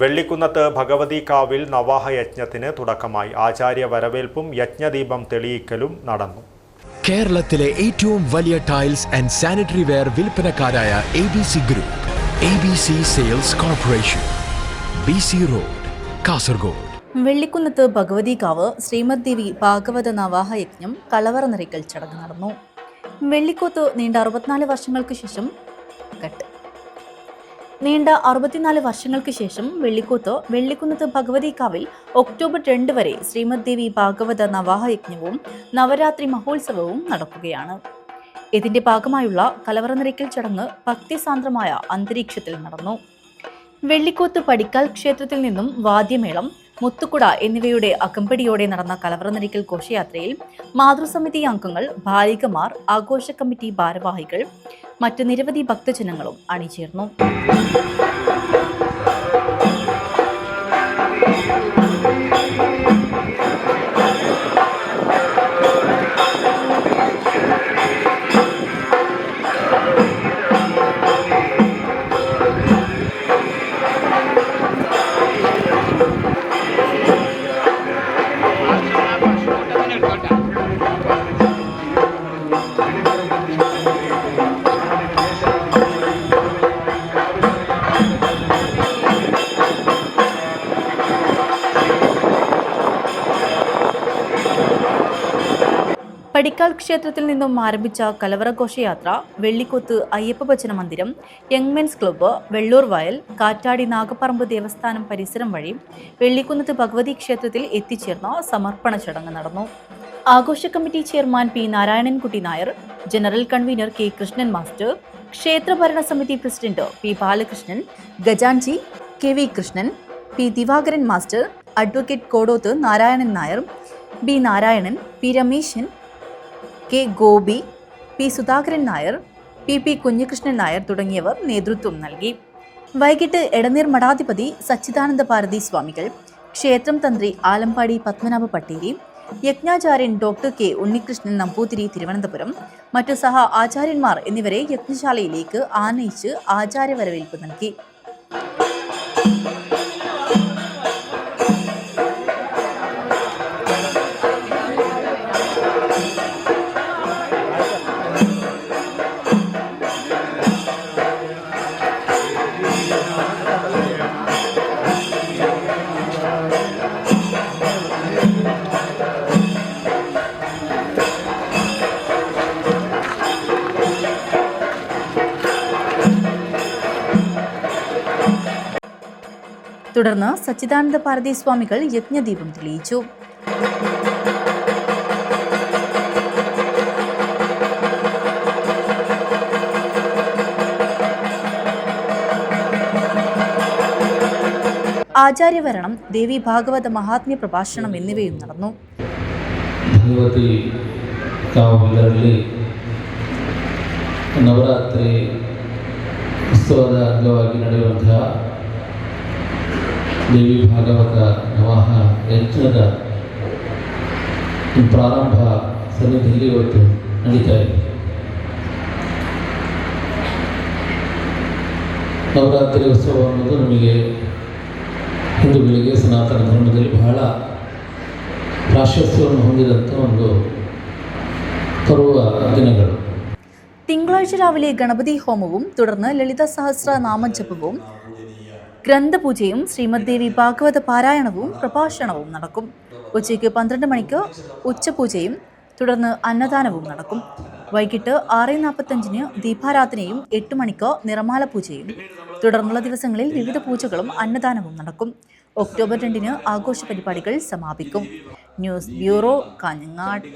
വെള്ളിക്കുന്നത്ത് ഭഗവതി കാവിൽ നവാഹ യജ്ഞത്തിന് തുടക്കമായി. ആചാര്യ വരവേൽപ്പും യജ്ഞദീപം തെളിയിക്കലും നടന്നു. കേരളത്തിലെ ഏറ്റവും വലിയ tiles and sanitary ware വിൽപ്പനക്കാരായ A B C group A B C sales corporation B C road Kasaragod. വെള്ളിക്കുന്നത്ത് ഭഗവതികാവ് ശ്രീമദ് ദേവി ഭാഗവത നവാഹ യജ്ഞം കളവറ നിറയ്ക്കൽ ചടങ്ങ് നടന്നു. വെള്ളിക്കൂത്ത് നീണ്ട അറുപത്തിനാല് വർഷങ്ങൾക്ക് ശേഷം കട്ട് നീണ്ട അറുപത്തിനാല് വർഷങ്ങൾക്ക് ശേഷം വെള്ളിക്കോത്ത് വെള്ളിക്കുന്നത്ത് ഭഗവതികാവിൽ ഒക്ടോബർ രണ്ട് വരെ ശ്രീമദ് ദേവി ഭാഗവത നവാഹയജ്ഞവും നവരാത്രി മഹോത്സവവും നടക്കുകയാണ്. ഇതിന്റെ ഭാഗമായുള്ള കലവറ നിരക്കൽ ചടങ്ങ് ഭക്തിസാന്ദ്രമായ അന്തരീക്ഷത്തിൽ നടന്നു. വെള്ളിക്കോത്ത് പടിക്കാൽ ക്ഷേത്രത്തിൽ നിന്നും വാദ്യമേളം മുത്തുക്കുട എന്നിവയുടെ അകമ്പടിയോടെ നടന്ന കലവറ നിരക്കൽ ഘോഷയാത്രയിൽ മാതൃസമിതി അംഗങ്ങൾ ബാലികമാർ ആഘോഷ കമ്മിറ്റി ഭാരവാഹികൾ മറ്റ് നിരവധി ഭക്തജനങ്ങളും അണിചേർന്നു. പടിക്കാൽ ക്ഷേത്രത്തിൽ നിന്നും ആരംഭിച്ച കലവറഘോഷയാത്ര വെള്ളിക്കൊത്ത് അയ്യപ്പ ഭജന മന്ദിരം യങ്മെൻസ് ക്ലബ്ബ് വെള്ളൂർ വയൽ കാറ്റാടി നാഗപ്പറമ്പ് ദേവസ്ഥാനം പരിസരം വഴി വെള്ളിക്കുന്നത്ത് ഭഗവതി ക്ഷേത്രത്തിൽ എത്തിച്ചേർന്ന സമർപ്പണ ചടങ്ങ് നടന്നു. ആഘോഷ committee chairman P Narayanankutty Nair general convener K Krishnan master ക്ഷേത്ര സമിതി president P Balakrishnan ഗജാൻജി K V Krishnan P Divakaran master advocate Kodoth Narayanan Nair B Narayanan P Rameshan K Gopi P Sudhakaran Nair P P Kunhikrishnan Nair തുടങ്ങിയവർ നേതൃത്വം നൽകി. വൈകിട്ട് എടനീർ മഠാധിപതി സച്ചിദാനന്ദ ഭാരതി സ്വാമികൾ ക്ഷേത്രം തന്ത്രി ആലമ്പാടി പത്മനാഭ പട്ടേരി യജ്ഞാചാര്യൻ ഡോക്ടർ കെ ഉണ്ണികൃഷ്ണൻ നമ്പൂതിരി തിരുവനന്തപുരം മറ്റു സഹ ആചാര്യന്മാർ എന്നിവരെ യജ്ഞശാലയിലേക്ക് ആനയിച്ച് ആചാര്യ വരവേൽപ്പ് നൽകി. തുടർന്ന് സച്ചിദാനന്ദ ഭാരതി സ്വാമികൾ യജ്ഞദീപം തെളിയിച്ചു ആചാര്യവരണം ദേവി ഭാഗവത മഹാത്മ്യ പ്രഭാഷണം എന്നിവയും നടന്നു ಭಗವತಿ ಕಾವುಗಳಲ್ಲಿ ನವರಾತ್ರಿ ಉತ್ಸವದ ಅಂಗವಾಗಿ ನಡೆಯುವಂತಹ ದೇವಿ ಭಾಗವತ ನವಾಹ ಯಜ್ಞದ ಪ್ರಾರಂಭ ಸನ್ನಿಧಿಯಲ್ಲಿ ಇವತ್ತು ನಡೀತಾ ಇದೆ ನವರಾತ್ರಿ ಉತ್ಸವ ಅನ್ನೋದು ನಮಗೆ ಹಿಂದೂಗಳಿಗೆ ಸನಾತನ ಧರ್ಮದಲ್ಲಿ ಬಹಳ ಪ್ರಾಶಸ್ತ್ಯವನ್ನು ಹೊಂದಿದಂಥ ಒಂದು ತರುವ ದಿನಗಳು തിങ്കളാഴ്ച രാവിലെ ഗണപതി ഹോമവും തുടർന്ന് ലളിത സഹസ്ര നാമജപവും ഗ്രന്ഥപൂജയും ശ്രീമദ് ദേവി ഭാഗവത പാരായണവും പ്രഭാഷണവും നടക്കും. ഉച്ചയ്ക്ക് പന്ത്രണ്ട് മണിക്ക് ഉച്ചപൂജയും തുടർന്ന് അന്നദാനവും നടക്കും. വൈകിട്ട് ആറ് നാൽപ്പത്തഞ്ചിന് ദീപാരാധനയും എട്ട് മണിക്ക് നിറമാല പൂജയും. തുടർന്നുള്ള ദിവസങ്ങളിൽ വിവിധ പൂജകളും അന്നദാനവും നടക്കും. ഒക്ടോബർ രണ്ടിന് ആഘോഷ പരിപാടികൾ സമാപിക്കും. News bureau Kanhangad.